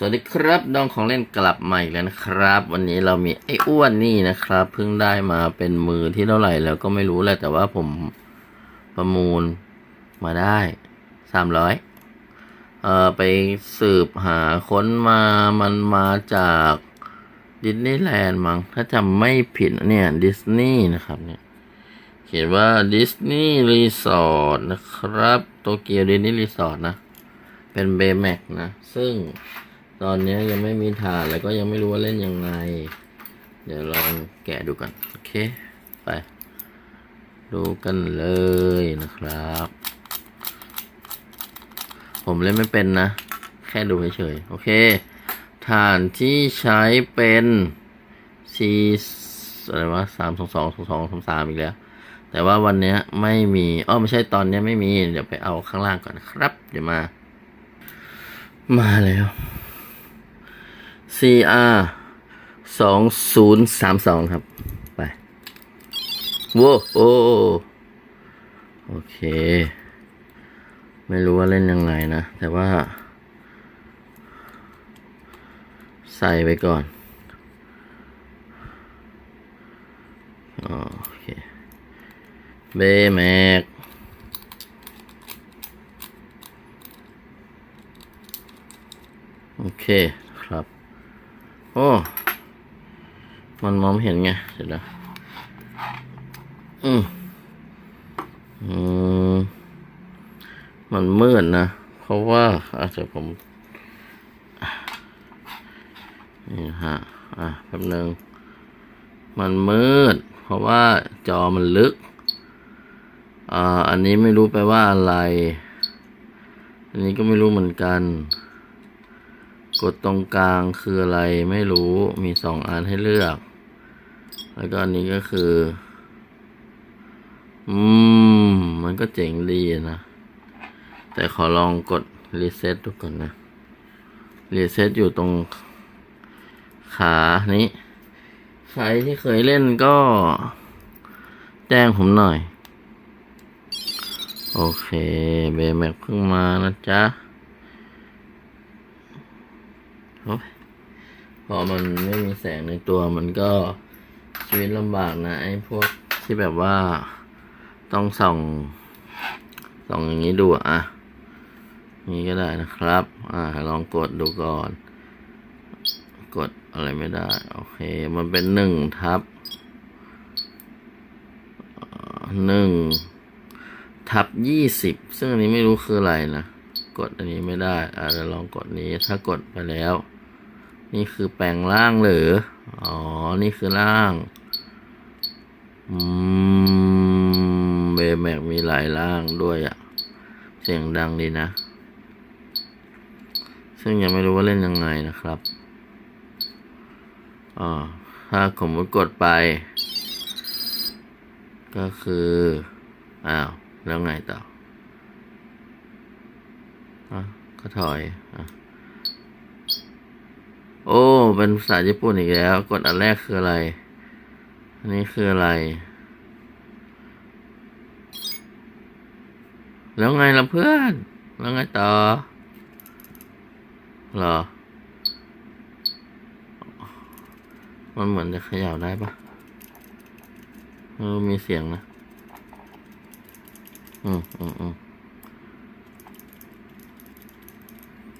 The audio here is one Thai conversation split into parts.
สวัสดีครับน้องของเล่นกลับมาอีกแล้วนะครับ วันนี้เรามีไอ้อ้วนนี่นะครับ เพิ่งได้มาเป็นมือที่เท่าไหร่แล้วก็ไม่รู้แหละแต่ว่าผมประมูลมาได้สามร้อยเอ่อไปสืบหาค้นมามันมาจากดิสนีย์แลนด์มั้งถ้าจำไม่ผิดเนี่ยดิสนีย์นะครับเนี่ยเขียนว่าดิสนีย์รีสอร์ทนะครับโตเกียวดิสนีย์รีสอร์ทนะ เป็นเบแม็กนะ ซึ่ง ตอนนี้ยังไม่มีฐานแล้วก็ยังไม่รู้ว่าเล่นยังไง เดี๋ยวลองแกะดูกันโอเค ไปดูกันเลยนะครับ ผมเล่นไม่เป็นนะ แค่ดูเฉยๆโอเคฐานที่ใช้เป็น C อะไรวะสามสองสองสองสองสามสามอีกแล้ว แต่ว่าวันนี้ไม่มีอ้อไม่ใช่ตอนนี้ไม่มี เดี๋ยวไปเอาข้างล่างก่อนนะครับ เดี๋ยวมา มาแล้ว CR สองศูนย์สามสองครับ ไปโว้โอ้โอเค ไม่รู้ว่าเล่นยังไงนะ แต่ว่า ใส่ไปก่อนโอเคเบแม็กโอเค อ้ มันมองเห็นไงเดี๋ยวนะอืมอืม มันมืดนะ เพราะว่าอาจจะผม นี่ฮะ อะแป๊บนึง มันมืด เพราะว่าจอมันลึก อ่า อันนี้ไม่รู้ไปว่าอะไร อันนี้ก็ไม่รู้เหมือนกัน กดตรงกลางคืออะไรไม่รู้มีสองอันให้เลือก แล้วก็อันนี้ก็คือ อืม มันก็เจ๋งดีนะ แต่ขอลองกดรีเซ็ตดูก่อนนะรีเซ็ตอยู่ตรงขานี้ ใครที่เคยเล่นก็ แจ้งผมหน่อย โอเค เบแม็กเพิ่งมานะจ๊ะ โอ้ยพอมันไม่มีแสงในตัวมันก็ชีวิตลำบากนะไอ้พวกที่แบบว่าต้องส่องส่องอย่างนี้ดูอะอะนี้ก็ได้นะครับ อ่า ลองกดดูก่อน กดอะไรไม่ได้ โอเค มันเป็นหนึ่งทับหนึ่งทับยี่สิบ ซึ่งอันนี้ไม่รู้คืออะไรนะ กดอันนี้ไม่ได้อาจจะลองกดนี้ ถ้ากดไปแล้ว นี่คือแปลงร่างหรือ อ๋อ นี่คือร่าง อืม เบแม็กมีหลายร่างด้วยอะ่ะเสียงดังดีนะ ซึ่งยังไม่รู้ว่าเล่นยังไงนะครับอ๋อถ้าผมกดไป ก็คือ อ้าว แล้วไงต่ออะก็ถอยอะ โอ้ เป็นภาษาญี่ปุ่นอีกแล้ว กดอันแรกคืออะไร อันนี้คืออะไร แล้วไงล่ะเพื่อน แล้วไงต่อ เหรอ มันเหมือนจะขย่าได้ปะเออมีเสียงนะ อืมอืมอืม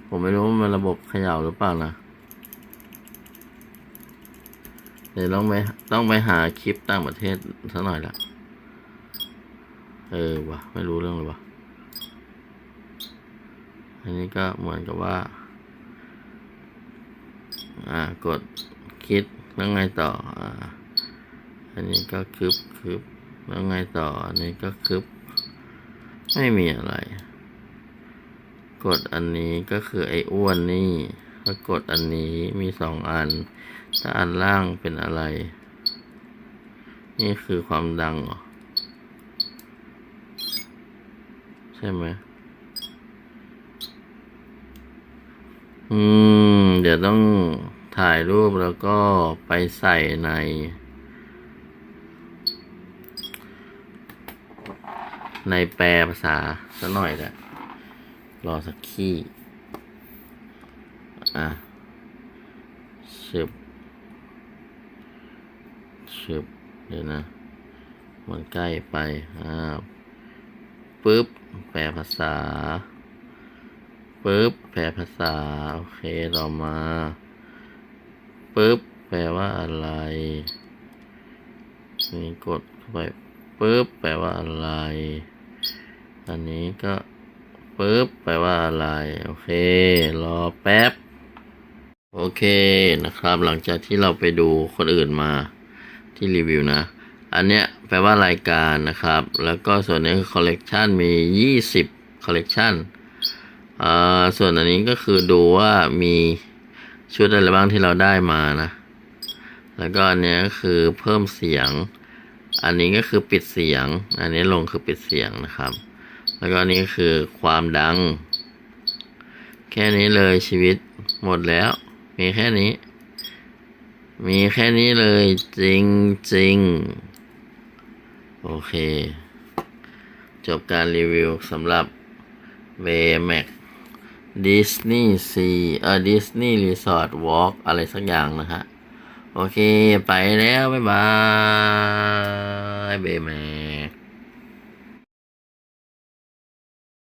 ผมไม่รู้ว่ามันระบบขย่าหรือเปล่านะ เดี๋ยวต้องไปต้องไปหาคลิปต่างประเทศสักหน่อยละเออวะไม่รู้เรื่องเลยวะอันนี้ก็เหมือนกับว่า อ่ากดคิดแล้วไงต่ออ่าอันนี้ก็คึบคึบแล้วไงต่อ อันนี้ก็คึบไม่มีอะไร กดอันนี้ก็คือไอ้อ้วนนี่ ถ้ากดอันนี้มีสองอัน ถ้าอันล่างเป็นอะไร นี่คือความดังเหรอ ใช่ไหมอืม เดี๋ยวต้องถ่ายรูปแล้วก็ไปใส่ใน ในแปลภาษาสักหน่อยแหละรอสักขี้ อะชึบชึบเดี๋ยวนะ มันใกล้ไปอ่าปึ๊บ แปลภาษาปึ๊บ แปลภาษา โอเค ต่อมาปึ๊บ แปลว่าอะไรนี่กดเข้าไปปึ๊บ แปลว่าอะไร อันนี้ก็ปึ๊บ แปลว่าอะไร โอเค รอแป๊บ โอเคนะครับ หลังจากที่เราไปดูคนอื่นมาที่รีวิวนะ อันเนี้ยแปลว่ารายการนะครับ แล้วก็ส่วนนี้คือคอลเลกชันมี 20คอลเลกชันอ่าส่วนอันนี้ก็คือดูว่ามีชุดอะไรบ้างที่เราได้มานะ แล้วก็อันเนี้ยก็คือเพิ่มเสียง อันนี้ก็คือปิดเสียง อันนี้ลงคือปิดเสียงนะครับ แล้วก็อันนี้คือความดัง แค่นี้เลยชีวิตหมดแล้ว มีแค่นี้ มีแค่นี้เลย จริงจริงโอเค จบการรีวิวสำหรับ v m a x Disney Sea เอ่อ Disney Resort Walk อะไรสักอย่างนะฮะ โอเค ไปแล้ว บ๊ายบาย b m a x